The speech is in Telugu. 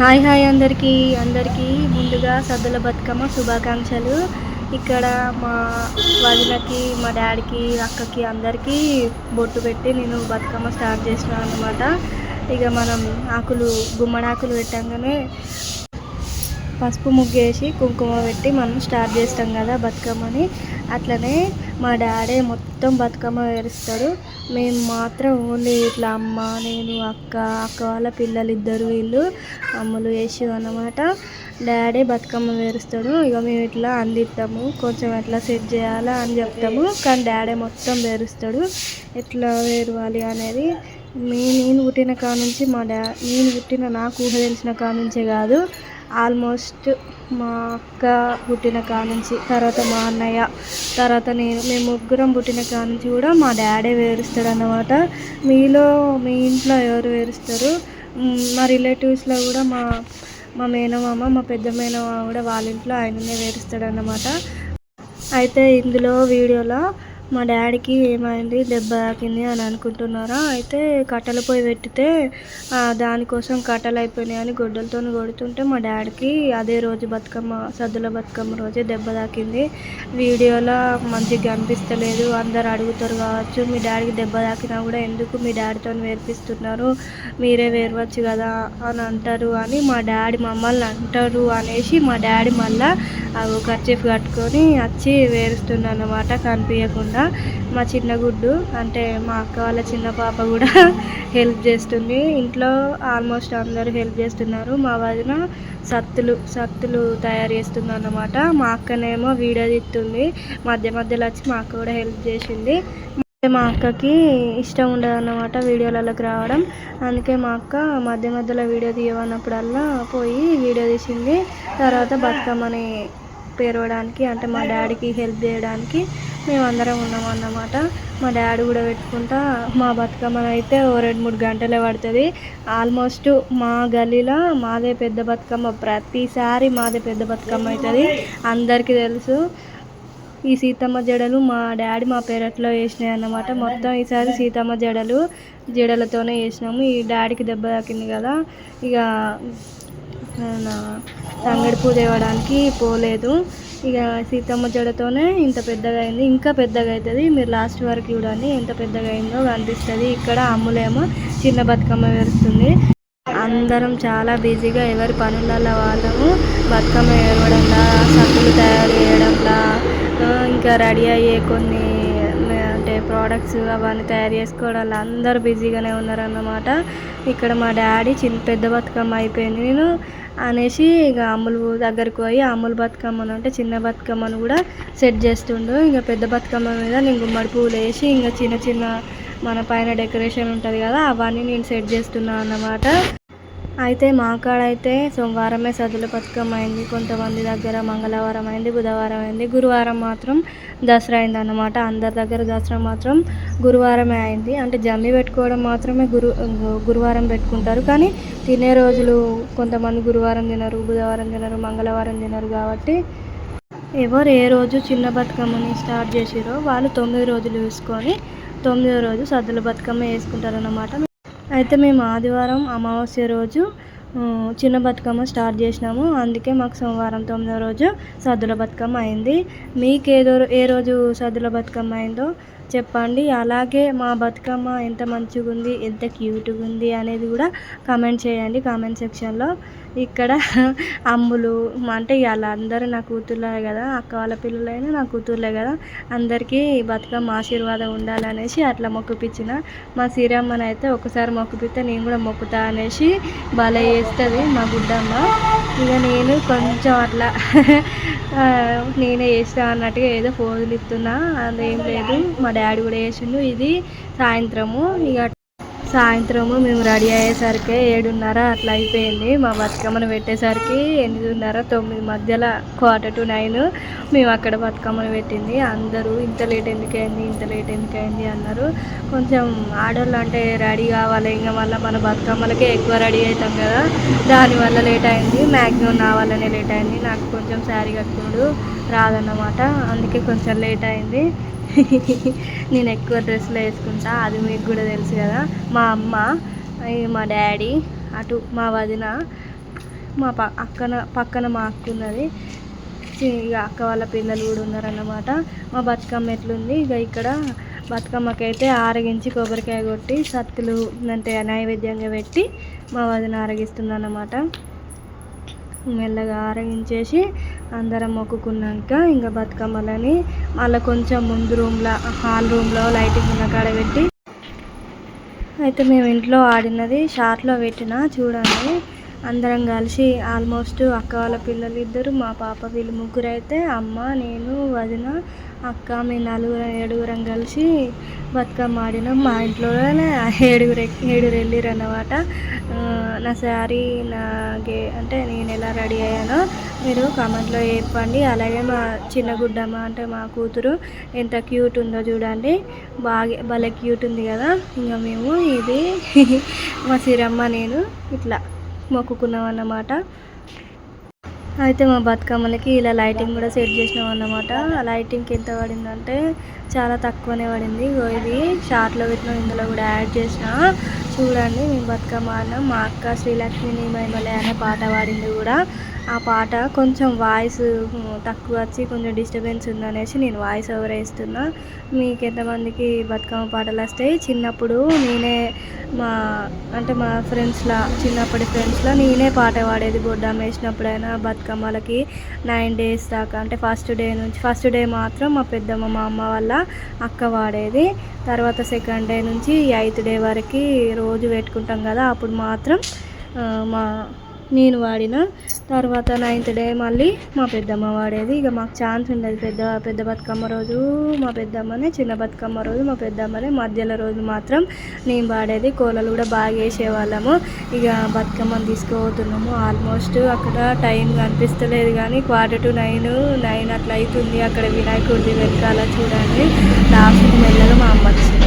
హాయ్ హాయ్ అందరికీ. అందరికీ ముందుగా సద్దుల బతుకమ్మ శుభాకాంక్షలు. ఇక్కడ మా వదినకి మా డాడీకి అక్కకి అందరికీ బొట్టు పెట్టి నేను బతుకమ్మ స్టార్ట్ చేసిన అనమాట ఇక మనం ఆకులు గుమ్మడాకులు పెట్టంగానే పసుపు ముగ్గేసి కుంకుమ పెట్టి మనం స్టార్ట్ చేస్తాం కదా బతుకమ్మని. అట్లనే మా డాడీ మొత్తం బతుకమ్మ వేరుస్తాడు మేము మాత్రం ఓన్లీ ఇట్లా అమ్మ నేను అక్క అక్క వాళ్ళ పిల్లలు ఇద్దరు వీళ్ళు అమ్మలు వేసి అన్నమాట. డాడీ బతుకమ్మ వేరుస్తాడు ఇక మేము ఇట్లా అందిస్తాము. కొంచెం ఎట్లా సెట్ చేయాలా అని చెప్తాము. కానీ డాడీ మొత్తం వేరుస్తాడు ఎట్లా వేరువాలి అనేది మీ నేను పుట్టిన కాడ నుంచి మా డా నేను పుట్టిన నాకు ఊహ తెలిసిన కాడ నుంచే కాదు. ఆల్మోస్ట్ మా అక్క పుట్టిన కాడ నుంచి తర్వాత మా అన్నయ్య తర్వాత నేను మేము ముగ్గురం పుట్టిన కాడ నుంచి కూడా మా డాడీ వేరుస్తాడు అన్నమాట మీలో మీ ఇంట్లో ఎవరు వేరుస్తారు? మా రిలేటివ్స్లో కూడా మా మా మేనమామ మా పెద్ద మేనమామ కూడా వాళ్ళ ఇంట్లో ఆయననే వేరుస్తాడు అన్నమాట అయితే ఇందులో వీడియోలో మా డాడీకి ఏమైంది దెబ్బ తాకింది అని అనుకుంటున్నారా? అయితే కట్టెల పొయ్యి పెట్టితే దానికోసం కట్టెలు అయిపోయినాయని అని గొడ్డలతో కొడుతుంటే మా డాడీకి అదే రోజు బతుకమ్మ సద్దుల బతుకమ్మ రోజే దెబ్బ తాకింది. వీడియోలో మంచిగా అనిపిస్తలేదు అందరు అడుగుతారు కావచ్చు మీ డాడీకి దెబ్బ తాకినా కూడా ఎందుకు మీ డాడీతో వేర్పిస్తున్నారు? మీరే వేరవచ్చు కదా అని అంటారు అని మా డాడీ మమ్మల్ని అంటారు అనేసి మా డాడీ మళ్ళీ అవి కర్చీఫ్ కట్టుకొని వచ్చి వేరుస్తున్నాను అన్నమాట కనిపించకుండా మా చిన్న గుడ్డు అంటే మా అక్క వాళ్ళ చిన్న పాప కూడా హెల్ప్ చేస్తుంది. ఇంట్లో ఆల్మోస్ట్ అందరూ హెల్ప్ చేస్తున్నారు. మా వదిన సత్తులు సత్తులు తయారు చేస్తుంది అన్నమాట మా అక్కనేమో వీడియో తీస్తుంది. మధ్య మధ్యలో వచ్చి మా అక్క కూడా హెల్ప్ చేసింది. మా అక్కకి ఇష్టం ఉండదు అన్నమాట వీడియోలలోకి రావడం. అందుకే మా అక్క మధ్య మధ్యలో వీడియో తీయమన్నప్పుడల్లా పోయి వీడియో తీసింది. తర్వాత బతుకమ్మని పేరవడానికి అంటే మా డాడీకి హెల్ప్ చేయడానికి మేమందరం ఉన్నాం అన్నమాట మా డాడీ కూడా పెట్టుకుంటా మా బతుకమ్మని అయితే ఓ రెండు మూడు గంటలే పడుతుంది. ఆల్మోస్ట్ మా గల్లీలో మాదే పెద్ద బతుకమ్మ. ప్రతిసారి మాదే పెద్ద బతుకమ్మ అవుతుంది. అందరికీ తెలుసు. ఈ సీతమ్మ జడలు మా డాడీ మా పెరట్లో వేసినాయి అన్నమాట. మొత్తం ఈసారి సీతమ్మ జడలు జడలతోనే వేసినాము. ఈ డాడీకి దెబ్బ తాకింది కదా ఇక తంగడి పూజ ఇవ్వడానికి పోలేదు. ఇక సీతమ్మ జడతోనే ఇంత పెద్దగా అయింది. ఇంకా పెద్దగా అవుతుంది. మీరు లాస్ట్ వరకు చూడండి ఎంత పెద్దగా అయిందో కనిపిస్తుంది. ఇక్కడ అమ్ములేమో చిన్న బతుకమ్మ వేరుస్తుంది అందరం చాలా బిజీగా ఎవరి పనులలో వాళ్ళము బతుకమ్మ ఏడవడంలా సబ్బులు తయారు చేయడంలా ఇంకా రెడీ అయ్యే కొన్ని అంటే ప్రోడక్ట్స్ అవన్నీ తయారు చేసుకోవడం అందరూ బిజీగానే ఉన్నారన్నమాట. ఇక్కడ మా డాడీ చిన్న పెద్ద బతుకమ్మ అయిపోయింది నేను అనేసి ఇక అమ్ములు దగ్గరికి పోయి అమ్ములు బతుకమ్మను అంటే చిన్న బతుకమ్మను కూడా సెట్ చేస్తుండు. ఇంకా పెద్ద బతుకమ్మ మీద నేను గుమ్మడి పువ్వులు వేసి ఇంకా చిన్న చిన్న మన పైన డెకరేషన్ ఉంటుంది కదా అవన్నీ నేను సెట్ చేస్తున్నాను అన్నమాట. అయితే మా కాడ అయితే సోమవారమే సదుల బతుకమ్మ అయింది. కొంతమంది దగ్గర మంగళవారం అయింది బుధవారం అయింది. గురువారం మాత్రం దసరా అయింది అన్నమాట అందరి దగ్గర దసరా మాత్రం గురువారమే అయింది. అంటే జమ్మి పెట్టుకోవడం మాత్రమే గురు గురువారం పెట్టుకుంటారు. కానీ తినే రోజులు కొంతమంది గురువారం తినరు బుధవారం తినరు మంగళవారం తినరు కాబట్టి ఎవరు ఏ రోజు చిన్న బతుకమ్మని స్టార్ట్ చేసిరో వాళ్ళు తొమ్మిది రోజులు వేసుకొని తొమ్మిదో రోజు సద్దుల బతుకమ్మ వేసుకుంటారు అన్నమాట అయితే మేము ఆదివారం అమావాస్య రోజు చిన్న బతుకమ్మ స్టార్ట్ చేసినాము. అందుకే మాకు సోమవారం తొమ్మిదో రోజు సద్దుల బతుకమ్మ అయింది. మీకు ఏదో ఏ రోజు సద్దుల బతుకమ్మ అయిందో చెప్పండి. అలాగే మా బతుకమ్మ ఎంత మంచిగా ఉంది ఎంత క్యూట్గా ఉంది అనేది కూడా కామెంట్ చేయండి కామెంట్ సెక్షన్లో. ఇక్కడ అమ్ములు అంటే ఇవాళ అందరూ నా కూతుర్లే కదా అక్క వాళ్ళ పిల్లలైనా నా కూతుర్లే కదా అందరికీ బతుకమ్మ ఆశీర్వాదం ఉండాలనేసి అట్లా మొక్కుపించిన మా సీరమ్మని అయితే ఒకసారి మొక్కుపిస్తే నేను కూడా మొక్కుతా అనేసి భలే చేస్తుంది మా గుడ్డమ్మ ఇక నేను కొంచెం అట్లా నేనే చేస్తా అన్నట్టుగా ఏదో ఫోజులు ఇస్తున్నా అదేం లేదు. మా డాడీ కూడా వేసిండు ఇది సాయంత్రము. ఇక సాయంత్రము మేము రెడీ అయ్యేసరికి ఏడున్నర అట్లా అయిపోయింది. మా బతుకమ్మను పెట్టేసరికి ఎనిమిదిన్నర తొమ్మిది మధ్యలో క్వార్టర్ టు నైన్ మేము అక్కడ బతుకమ్మను పెట్టింది. అందరూ ఇంత లేట్ ఎందుకు అయింది ఇంత లేట్ ఎందుకు అయింది అన్నారు. కొంచెం ఆడవాళ్ళు అంటే రెడీ కావాలి ఇంకా మళ్ళీ మన బతుకమ్మలకే ఎక్కువ రెడీ అవుతాం కదా. దానివల్ల లేట్ అయింది. మ్యాక్సిమం నా వల్లనే లేట్ అయింది. నాకు కొంచెం శారీ కట్టుకున్నాడు రాదన్నమాట. అందుకే కొంచెం లేట్ అయింది. నేను ఎక్కువ డ్రెస్సులు వేసుకుంటా అది మీకు కూడా తెలుసు కదా. మా అమ్మ మా డాడీ అటు మా వదిన మా ప అక్కన పక్కన మా అక్క ఉన్నది. ఇక అక్క వాళ్ళ పిల్లలు కూడా ఉన్నారన్నమాట. మా బతుకమ్మ ఎట్లుంది? ఇక ఇక్కడ బతుకమ్మకైతే ఆరగించి కొబ్బరికాయ కొట్టి సత్తులు అంటే నైవేద్యంగా పెట్టి మా వదిన ఆరగిస్తుందన్నమాట. మెల్లగా ఆరగించేసి అందరం మొక్కుకున్నాక ఇంకా బతుకమ్మలని మళ్ళీ కొంచెం ముందు రూమ్లో హాల్ రూమ్లో లైటింగ్ ఉన్న కాడ పెట్టి అయితే మేము ఇంట్లో ఆడినది షార్ట్లో పెట్టిన చూడండి. అందరం కలిసి ఆల్మోస్ట్ అక్క వాళ్ళ పిల్లలు ఇద్దరు మా పాప వీళ్ళు ముగ్గురు అయితే అమ్మ నేను వదిన అక్క మేము నలుగురు ఏడుగురం కలిసి బతుకమ్మ ఆడినాం మా ఇంట్లోనే ఏడుగురు ఏడుగురు వెళ్ళిరు అన్నమాట నా శారీ నా గే అంటే నేను ఎలా రెడీ అయ్యానో మీరు కామెంట్లో చెప్పండి. అలాగే మా చిన్న గుడ్డమ్మ అంటే మా కూతురు ఎంత క్యూట్ ఉందో చూడండి. బాగా భలే క్యూట్ ఉంది కదా. ఇంకా మేము ఇది మా సిరమ్మ నేను ఇట్లా మొక్కుకున్నాం అన్నమాట. అయితే మా బతుకమ్మలకి ఇలా లైటింగ్ కూడా సెట్ చేసినాం అన్నమాట. ఆ లైటింగ్కి ఎంత పడిందంటే చాలా తక్కువనే పడింది. ఇది షార్ట్లో పెట్టిన ఇందులో కూడా యాడ్ చేసిన. చూడండి మేము బతుకమ్మ ఆడినాం మా అక్క శ్రీలక్ష్మిని మైమలే అనే పాట పాడింది కూడా. ఆ పాట కొంచెం వాయిస్ తక్కువ వచ్చి కొంచెం డిస్టర్బెన్స్ ఉందనేసి నేను వాయిస్ ఓవర్ వేస్తున్నా. మీకు ఎంతమందికి బతుకమ్మ పాటలు వస్తాయి చిన్నప్పుడు నేనే మా అంటే మా ఫ్రెండ్స్లా చిన్నప్పటి ఫ్రెండ్స్లో నేనే పాట పాడేది బొడ్డమ్మ వేసినప్పుడైనా బతుకమ్మలకి నైన్ డేస్ దాకా అంటే ఫస్ట్ డే నుంచి ఫస్ట్ డే మాత్రం మా పెద్దమ్మ మా అమ్మ వాళ్ళ అక్క వాడేది తర్వాత సెకండ్ డే నుంచి ఎయిత్ డే వరకు రోజు పెట్టుకుంటాం కదా అప్పుడు మాత్రం మా నేను వాడిన తర్వాత నైన్త్ డే మళ్ళీ మా పెద్దమ్మ వాడేది. ఇక మాకు ఛాన్స్ ఉండేది. పెద్ద పెద్ద బతుకమ్మ రోజు మా పెద్దమ్మనే చిన్న బతుకమ్మ రోజు మా పెద్దమ్మనే మధ్యలో రోజు మాత్రం నేను వాడేది. కోలలు కూడా బాగా వేసేవాళ్ళము. ఇక బతుకమ్మని తీసుకుపోతున్నాము. ఆల్మోస్ట్ అక్కడ టైం కనిపిస్తలేదు కానీ క్వార్టర్ టు నైన్ నైన్ అట్లా అవుతుంది. అక్కడ వినాయకుడిది వెనకాల చూడండి. లాస్ట్ మెల్లగా మా అమ్మ వచ్చింది.